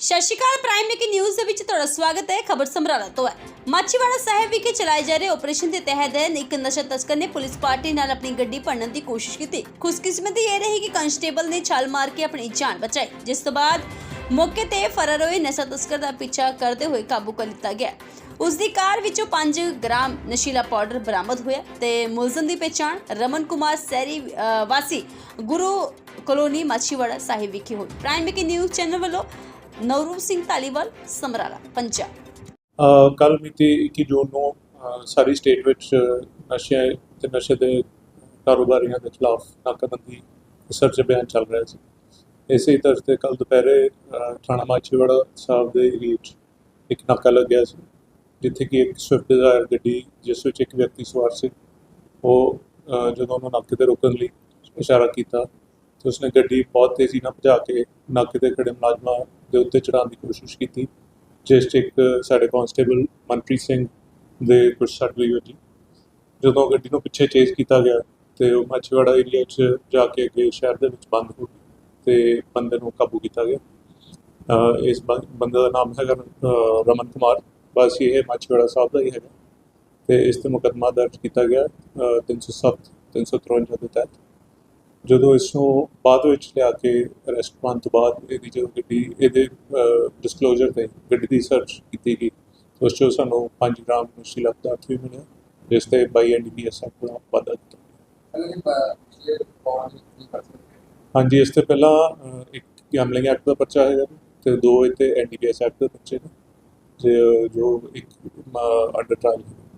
ਸਤਿ ਸ਼੍ਰੀ ਅਕਾਲ prime ਮੇਕੀ news ਦੇ ਵਿੱਚ ਤੁਹਾਡਾ ਸਵਾਗਤ ਹੈ, ਖਬਰ ਸਮਰਾਲਾ ਤੋਂ ਹੈ। ਮਾਚੀਵਾੜਾ ਸਾਹਿਬ ਵਿਖੇ ਚਲਾਏ ਜਾ ਰਹੇ ਆਪਰੇਸ਼ਨ ਦੇ ਤਹਿਤ ਇੱਕ ਨਸ਼ਾ ਤਸਕਰ ਨੇ ਪੁਲਿਸ ਪਾਰਟੀ ਨਾਲ ਆਪਣੀ ਗੱਡੀ ਭੰਨਣ ਦੀ ਕੋਸ਼ਿਸ਼ ਕੀਤੀ। ਖੁਸ਼ਕਿਸਮਤੀ ਇਹ ਰਹੀ ਕਿ ਕੰਸਟੇਬਲ ਨੇ ਛਾਲ ਮਾਰ ਕੇ ਆਪਣੀ ਜਾਨ ਬਚਾਈ, ਜਿਸ ਤੋਂ ਬਾਅਦ ਮੌਕੇ ਤੇ ਫਰਾਰ ਹੋਏ ਨਸ਼ਾ ਤਸਕਰ ਦਾ ਪਿੱਛਾ ਕਰਦੇ ਹੋਏ ਕਾਬੂ ਕਰ ਲਿੱਤਾ ਗਿਆ। ਉਸ ਦੀ ਕਾਰ ਵਿੱਚੋਂ 5 ਗ੍ਰਾਮ ਨਸ਼ੀਲਾ ਪਾਊਡਰ ਬਰਾਮਦ ਹੋਇਆ ਤੇ ਮੁਲਜ਼ਮ ਦੀ ਪਛਾਣ ਰਮਨ ਕੁਮਾਰ ਸੈਰੀ ਵਾਸੀ ਗੁਰੂ ਕਲੋਨੀ ਮਾਛੀਵਾੜਾ ਸਾਹਿਬ ਵਿਖੇ ਹੋਈ। ਪ੍ਰਾਈਮ ਮੇਕੀ ਨਿਊਜ਼ ਚੈਨਲ ਵੱਲੋਂ ਨਵਰੂਪ ਸਿੰਘ ਧਾਲੀਵਾਲ ਸਮਰਾਲਾ ਪੰਜਾਬ ਕੱਲ ਮਿਤੀ 21 ਜੂਨ ਨੂੰ ਸਾਰੀ ਸਟੇਟ ਵਿੱਚ ਨਸ਼ੇ ਤੇ ਨਸ਼ੇ ਦੇ ਕਾਰੋਬਾਰੀਆਂ ਦੇ ਖਿਲਾਫ ਨਾਕਾਬੰਦੀ ਸਰਚ ਅਭਿਆਨ ਚੱਲ ਰਿਹਾ ਸੀ ਇਸੇ ਤਰ੍ਹਾਂ ਤੇ ਕੱਲ ਦੁਪਹਿਰੇ ਥਾਣਾ ਮਾਛੀਵਾੜਾ ਸਾਹਿਬ ਦੇ ਏਰੀਏ 'ਚ ਇੱਕ ਨਾਕਾ ਲੱਗਿਆ ਸੀ ਜਿੱਥੇ ਕਿ ਇੱਕ ਸਵਿਫਟ ਡਿਜ਼ਾਇਰ ਗੱਡੀ ਜਿਸ ਵਿੱਚ ਇੱਕ ਵਿਅਕਤੀ ਸਵਾਰ ਸੀ ਉਹ ਜਦੋਂ ਉਹਨੂੰ ਨਾਕੇ ਤੇ ਰੋਕਣ ਲਈ ਇਸ਼ਾਰਾ ਕੀਤਾ ਤੇ ਉਸਨੇ ਗੱਡੀ ਬਹੁਤ ਤੇਜ਼ੀ ਨਾਲ ਭਜਾ ਕੇ ਨਾਕੇ ਤੇ ਖੜੇ ਮੁਲਾਜ਼ਮਾਂ ਦੇ ਉੱਤੇ ਚੜਾਉਣ ਦੀ ਕੋਸ਼ਿਸ਼ ਕੀਤੀ। ਜਿਸ 'ਚ ਇੱਕ ਸਾਡੇ ਕਾਂਸਟੇਬਲ ਮਨਪ੍ਰੀਤ ਸਿੰਘ ਦੇ ਕੁਝ ਸੱਟ ਵੀ ਹੋਈ ਜਦੋਂ ਗੱਡੀ ਨੂੰ ਪਿੱਛੇ ਚੇਸ ਕੀਤਾ ਗਿਆ, ਤੇ ਉਹ ਮਾਛੀਵਾੜਾ ਏਰੀਆ 'ਚ ਜਾ ਕੇ ਅੱਗੇ ਸ਼ਹਿਰ ਦੇ ਵਿੱਚ ਬੰਦ ਹੋ ਗਈ ਤੇ ਬੰਦੇ ਨੂੰ ਕਾਬੂ ਕੀਤਾ ਗਿਆ। ਇਸ ਬੰ- ਬੰਦੇ ਦਾ ਨਾਮ ਹੈਗਾ ਰਮਨ ਕੁਮਾਰ। ਬਸ ਇਹ ਮਾਛੀਵਾੜਾ ਸਾਹਿਬ ਦਾ ਹੀ ਹੈਗਾ। ਤੇ ਇਸ ਤੇ ਮੁਕੱਦਮਾ ਦਰਜ ਕੀਤਾ ਗਿਆ, ਅਹ 307 353 ਦੇ ਤਹਿਤ। ਜਦੋਂ ਇਸ ਨੂੰ ਬਾਅਦ ਵਿੱਚ ਲਿਆ ਕੇ ਅਰੈਸਟ ਪਾਉਣ ਤੋਂ ਬਾਅਦ ਇਹਦੀ ਜੋ ਗੱਡੀ, ਇਹਦੇ ਡਿਸਕਲੋਜ਼ਰ ਤੇ ਗੱਡੀ ਦੀ ਸਰਚ ਕੀਤੀ ਗਈ, ਉਸ 'ਚੋਂ ਸਾਨੂੰ 5 ਗ੍ਰਾਮ ਨਸ਼ੀਲਾ ਪਦਾਰਥ ਵੀ ਮਿਲਿਆ, ਜਿਸ ਤੇ 22 ਐਨਡੀਪੀਐਸ ਐਕਟ ਦਾ ਵਾਧਾ ਕੀਤਾ ਹਾਂਜੀ, ਇਸ ਤੋਂ ਪਹਿਲਾਂ ਇੱਕ ਗੈਮਲਿੰਗ ਐਕਟ ਦਾ ਪਰਚਾ ਹੈਗਾ ਤੇ ਦੋ ਇੱਥੇ ਐਨਡੀਪੀਐਸ ਐਕਟ ਦੇ ਪਰਚੇ ਨੇ ਜੇ ਜੋ ਇੱਕ ਅੰਡਰ ਟ੍ਰਾਇਲ ਹੈ